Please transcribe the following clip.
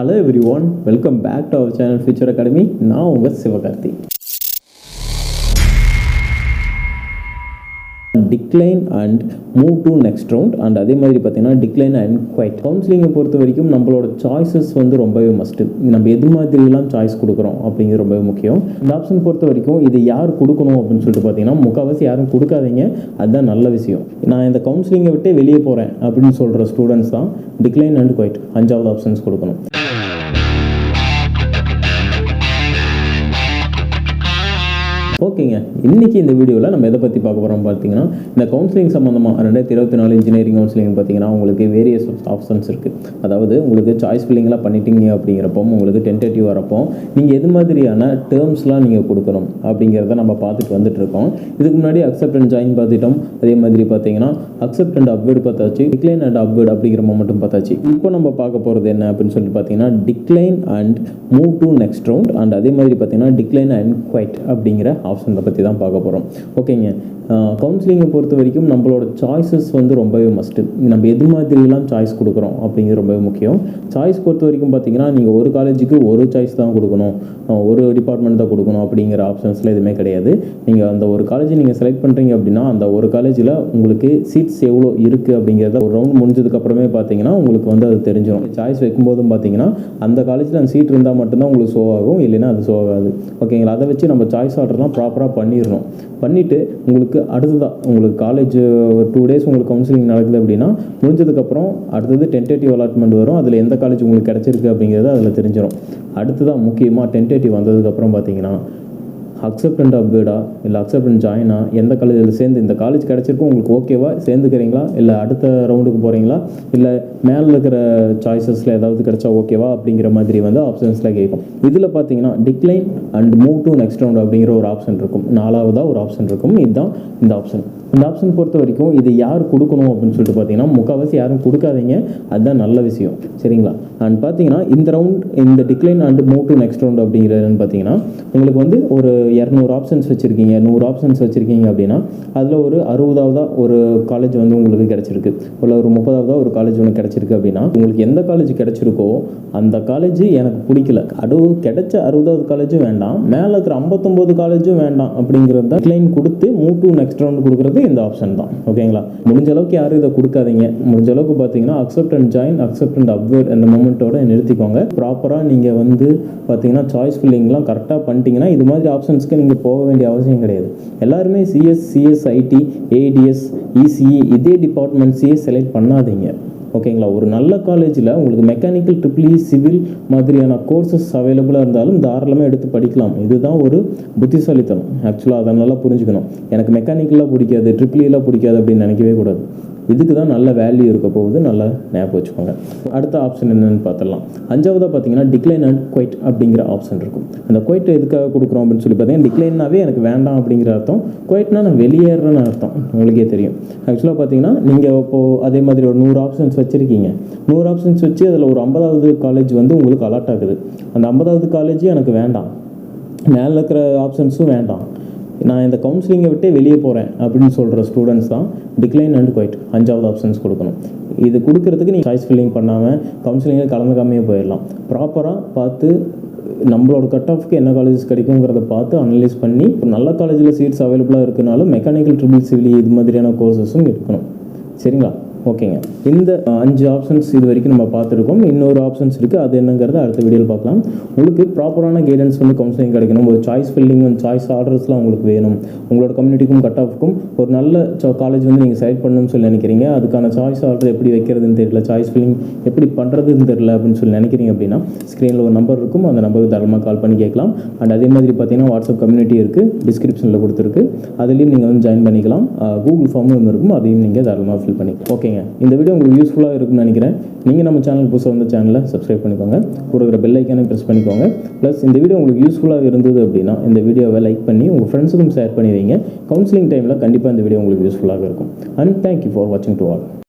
Hello every one welcome back to our channel future academy நான் உங்கள் Sivakarthi. Decline and move to next round and அதே மாதிரி பார்த்தீங்கன்னா decline and quite கவுன்சிலிங்கை பொறுத்த வரைக்கும் நம்மளோட சாய்ஸஸ் வந்து ரொம்பவே மஸ்ட்டு நம்ம எது மாதிரிலாம் சாய்ஸ் கொடுக்குறோம் அப்படிங்கிறது ரொம்பவே முக்கியம். இந்த ஆப்ஷன் பொறுத்த வரைக்கும் இது யார் கொடுக்கணும் அப்படின்னு சொல்லிட்டு பார்த்தீங்கன்னா முக்கால்வாசி யாரும் கொடுக்காதீங்க. அதுதான் நல்ல விஷயம். நான் இந்த கவுன்சிலிங்கை விட்டே வெளியே போகிறேன் அப்படின்னு சொல்கிற ஸ்டூடெண்ட்ஸ் தான் டிக்ளைன் அண்ட் குவைட் அஞ்சாவது ஆப்ஷன்ஸ் கொடுக்கணும். Bye. ஓகேங்க. இன்னைக்கு இந்த வீடியோவில் நம்ம எதை பற்றி பார்க்க போகிறோம் பார்த்தீங்கன்னா இந்த கவுன்சிலிங் சம்மந்தமாக ரெண்டாயிரத்தி இருபத்தி நாலு இன்ஜினியரிங் கவுன்சிலிங் பார்த்தீங்கன்னா உங்களுக்கு வேரியஸ் ஆப்ஷன்ஸ் இருக்குது அதாவது உங்களுக்கு சாய்ஸ் ஃபில்லிங்லாம் பண்ணிட்டீங்க அப்படிங்கிறப்போ உங்களுக்கு டென்டேட்டிவ் வரப்போ நீங்கள் எது மாதிரியான டேர்ம்ஸ்லாம் நீங்கள் கொடுக்கணும் அப்படிங்கிறத நம்ம பார்த்துட்டு வந்துட்டு இருக்கோம். இதுக்கு முன்னாடி அக்செப்ட் அண்ட் ஜாயின் பார்த்துட்டோம். அதே மாதிரி பார்த்தீங்கன்னா அக்செப்ட் அண்ட் அப்வேர்டு பார்த்தாச்சு. டிக்ளைன் அண்ட் அப்வேர்டு அப்படிங்கிற மட்டும் பார்த்தாச்சு. இப்போ நம்ம பார்க்க போகிறது என்ன அப்படின்னு சொல்லிட்டு பார்த்தீங்கன்னா decline and move to next round and அதே மாதிரி பார்த்தீங்கன்னா டிக்ளைன் அண்ட் குவைட் அப்படிங்கிற ஆப்ஷனை பற்றி தான் பார்க்க போகிறோம் ஓகேங்க கவுன்சிலிங்கை பொறுத்த வரைக்கும் நம்மளோட சாய்ஸஸ் வந்து ரொம்பவே மஸ்ட்டு நம்ம எது மாதிரிலாம் சாய்ஸ் கொடுக்குறோம் அப்படிங்கிறது ரொம்பவே முக்கியம். சாய்ஸ் பொறுத்த வரைக்கும் பார்த்தீங்கன்னா நீங்கள் ஒரு காலேஜுக்கு ஒரு சாய்ஸ் தான் கொடுக்கணும். ஒரு டிபார்ட்மெண்ட் தான் கொடுக்கணும் அப்படிங்கிற ஆப்ஷன்ஸில் எதுவுமே கிடையாது. நீங்கள் அந்த ஒரு காலேஜ் நீங்கள் செலக்ட் பண்ணுறீங்க அப்படின்னா அந்த ஒரு காலேஜில் உங்களுக்கு சீட்ஸ் எவ்வளோ இருக்குது அப்படிங்கிறத ஒரு ரவுண்ட் முடிஞ்சதுக்கப்புறமே பார்த்தீங்கன்னா உங்களுக்கு வந்து அது தெரிஞ்சிடும் சாய்ஸ் வைக்கும்போதும் பார்த்தீங்கன்னா அந்த காலேஜில் அந்த சீட் இருந்தால் மட்டும்தான் உங்களுக்கு ஷோ ஆகும். இல்லைன்னா அது ஷோ ஆகாது. ஓகேங்களா அதை வச்சு நம்ம சாய்ஸ் ஆர்டர்லாம் ப்ராப்பராக பண்ணிடணும் பண்ணிவிட்டு உங்களுக்கு அடுத்ததாக உங்களுக்கு காலேஜ் ஒரு டூ டேஸ் உங்களுக்கு கவுன்சிலிங் நடக்குது அப்படின்னா முடிஞ்சதுக்கப்புறம் அடுத்தது டென்டேட்டிவ் அலாட்மெண்ட் வரும். அதில் எந்த காலேஜ் உங்களுக்கு கிடச்சிருக்கு அப்படிங்கிறது அதில் தெரிஞ்சிடும் அடுத்ததாக முக்கியமாக டென்டேட்டிவ் வந்ததுக்கப்புறம் பார்த்தீங்கன்னா அக்செப்ட் அண்ட் அப்வேர்டா இல்லை அக்செப்டன்ட் ஜாயினா எந்த காலேஜில் சேர்ந்து இந்த காலேஜ் கிடச்சிருக்கும் உங்களுக்கு ஓகேவா சேர்ந்துக்கிறீங்களா? இல்லை அடுத்த ரவுண்டுக்கு போகிறீங்களா இல்லை மேலே இருக்கிற சாய்ஸஸில் ஏதாவது கிடைச்சா ஓகேவா அப்படிங்கிற மாதிரி வந்து ஆப்ஷன்ஸில் கேட்கும் இதில் பார்த்தீங்கன்னா decline and move to next round அப்படிங்கிற ஒரு ஆப்ஷன் இருக்கும். நாலாவதாக ஒரு ஆப்ஷன் இருக்கும். இதுதான் இந்த ஆப்ஷன் இந்த ஆப்ஷன் பொறுத்த வரைக்கும் இது யார் கொடுக்கணும் அப்படின்னு சொல்லிட்டு பார்த்தீங்கன்னா முக்கால்வாசி யாரும் கொடுக்காதீங்க. அதுதான் நல்ல விஷயம். சரிங்களா? அண்ட் பார்த்தீங்கன்னா இந்த ரவுண்ட் இந்த decline and move to next round அப்படிங்கிறதுன்னு பார்த்தீங்கன்னா உங்களுக்கு வந்து ஒரு இரநூறு ஆப்ஷன்ஸ் வச்சுருக்கீங்க நூறு ஆப்ஷன்ஸ் வச்சுருக்கீங்க அப்படின்னா அதில் ஒரு அறுபதாவதாக ஒரு காலேஜ் வந்து உங்களுக்கு கிடச்சிருக்கு. இல்லை ஒரு முப்பதாவதாக ஒரு காலேஜ் ஒன்று கிடச்சிருக்கு அப்படின்னா உங்களுக்கு எந்த காலேஜ் கிடச்சிருக்கோ அந்த காலேஜ் எனக்கு பிடிக்கல. அறுபது கிடைச்ச அறுபதாவது காலேஜும் வேண்டாம் மேலே இருக்கிற ஐம்பத்தொம்போது காலேஜும் வேண்டாம் அப்படிங்கிறது தான் கிளைன் கொடுத்து மூவ் டூ நெக்ஸ்ட் ரவுண்ட் கொடுக்குறது இந்த ஆப்ஷன் தான். ஓகேங்களா முடிஞ்ச அளவுக்கு யாரும் இதை கொடுக்காதீங்க. முடிஞ்ச அளவுக்கு பார்த்தீங்கன்னா accept and join accept and upward அந்த மூமெண்ட்டோட நிறுத்திக்கோங்க. ப்ராப்பராக நீங்கள் வந்து பார்த்தீங்கன்னா சாய்ஸ் ஃபில்லிங்லாம் கரெக்டாக பண்ணிட்டீங்கன்னா இது மாதிரி ஆப்ஷன் ஆப்ஷன்ஸ்க்கு நீங்கள் போக வேண்டிய அவசியம் கிடையாது. எல்லாருமே CS CS IT ATS ECE இதே டிபார்ட்மெண்ட்ஸையே செலக்ட் பண்ணாதீங்க. ஓகேங்களா ஒரு நல்ல காலேஜில் உங்களுக்கு மெக்கானிக்கல் ட்ரிபிள் சிவில் மாதிரியான கோர்சஸ் அவைலபிளாக இருந்தாலும் தாராளமாக எடுத்து படிக்கலாம். இதுதான் ஒரு புத்திசாலித்தனம். ஆக்சுவலாக அதை நல்லா புரிஞ்சுக்கணும். எனக்கு மெக்கானிக்கலாக பிடிக்காது ட்ரிபிள்லாம் பிடிக்காது அப்படின்னு நினைக்கவே கூடாது. இதுக்கு தான் நல்ல வேல்யூ இருக்க போகுது நல்லா ஞாபகம் வச்சுக்கோங்க. அடுத்த ஆப்ஷன் என்னென்னு பார்த்துடலாம். அஞ்சாவதாக பார்த்தீங்கன்னா டிக்ளைன் அண்ட் குவைட் அப்படிங்கிற ஆப்ஷன் இருக்கும். அந்த குவைட் எதுக்காக கொடுக்குறோம் அப்படின்னு சொல்லி பார்த்தீங்கன்னா டிக்ளைன்னாவே எனக்கு வேண்டாம் அப்படிங்கிற அர்த்தம். குவைட்னா நான் வெளியேறேன்னு அர்த்தம். உங்களுக்கே தெரியும். ஆக்சுவலாக பார்த்தீங்கன்னா நீங்கள் இப்போது அதே மாதிரி ஒரு நூறு ஆப்ஷன்ஸ் வச்சுருக்கீங்க. நூறு ஆப்ஷன்ஸ் வச்சு அதில் ஒரு ஐம்பதாவது காலேஜ் வந்து உங்களுக்கு அலாட் ஆகுது. அந்த ஐம்பதாவது காலேஜ் எனக்கு வேண்டாம். மேலே இருக்கிற ஆப்ஷன்ஸும் வேண்டாம். நான் இந்த கவுன்சிலிங்கை விட்டே வெளியே போகிறேன் அப்படின்னு சொல்கிற ஸ்டூடெண்ட்ஸ் தான் டிக்ளைன் அண்ட் குவைட் அஞ்சாவது ஆப்ஷன்ஸ் கொடுக்கணும். இது கொடுக்கறதுக்கு நீங்கள் சாய்ஸ் ஃபில்லிங் பண்ணாமல் கவுன்சிலிங்கில் கலந்துக்காமையே போயிடலாம். ப்ராப்பராக பார்த்து நம்மளோட கட் ஆஃப்க்கு என்ன காலேஜஸ் கிடைக்குங்கிறத பார்த்து அனலைஸ் பண்ணி நல்ல காலேஜில் சீட்ஸ் அவைலபிளாக இருக்கனாலும் மெக்கானிக்கல் ட்ரிபிள் சிவிலி இது மாதிரியான கோர்சஸும் இருக்கணும் சரிங்களா? ஓகேங்க. இந்த அஞ்சு ஆப்ஷன்ஸ் இது வரைக்கும் நம்ம பார்த்துருக்கோம். இன்னொரு ஆப்ஷன்ஸ் இருக்குது அது என்னங்கிறத அடுத்த வீடியோவில் பார்க்கலாம். உங்களுக்கு ப்ராப்பரான கைடன்ஸ் வந்து கவுன்சிலிங் கிடைக்கணும். ஒரு சாய்ஸ் ஃபில்லிங் அண்ட் சாய்ஸ் ஆர்டர்ஸ்லாம் உங்களுக்கு வேணும். உங்களோட கம்யூனிட்டிக்கும் கட் ஆஃப்க்கும் ஒரு நல்ல காலேஜ் வந்து நீங்கள் செலக்ட் பண்ணணும்னு சொல்லி நினைக்கிறீங்க. அதுக்கான சாய்ஸ் ஆர்டர் எப்படி வைக்கிறதுன்னு தெரியல. சாய்ஸ் ஃபில்லிங் எப்படி பண்ணுறதுன்னு தெரியல அப்படின்னு சொல்லி நினைக்கிறீங்க அப்படின்னா ஸ்க்ரீனில் ஒரு நம்பர் இருக்கும். அந்த நம்பருக்கு தாராளமாக கால் பண்ணி கேட்கலாம். அண்ட் அதே மாதிரி பார்த்தீங்கன்னா வாட்ஸ்அப் கம்யூனிட்டி இருக்குது டிஸ்கிரிப்ஷனில் கொடுத்துருக்கு. அதுலேயும் நீங்கள் வந்து ஜாயின் பண்ணிக்கலாம். கூகுள் ஃபார்மும் இருக்கும். அதையும் நீங்கள் தாராளமாக ஃபில் பண்ணிக்கலாம் ஓகேங்க. இந்த வீடியோ உங்களுக்கு யூஸ்ஃபுல்லாக இருக்கும்னு நினைக்கிறேன். நீங்கள் நம்ம சேனல் புதுசாக வந்த சேனலை சப்ஸ்கிரைப் பண்ணிக்கோங்க. கொடுக்குற பெல் ஐக்கானே ப்ரெஸ் பண்ணிக்கோங்க. ப்ளஸ் இந்த வீடியோ உங்களுக்கு யூஸ்ஃபுல்லாக இருந்தது அப்படின்னா இந்த வீடியோவை லைக் பண்ணி உங்கள் ஃப்ரெண்ட்ஸுக்கும் ஷேர் பண்ணி வைங்க கவுன்சிலிங் டைமில் கண்டிப்பாக இந்த வீடியோ உங்களுக்கு யூஸ்ஃபுல்லாக இருக்கும். அண்ட் தேங்க்யூ ஃபார் வாட்சிங் டு ஆல்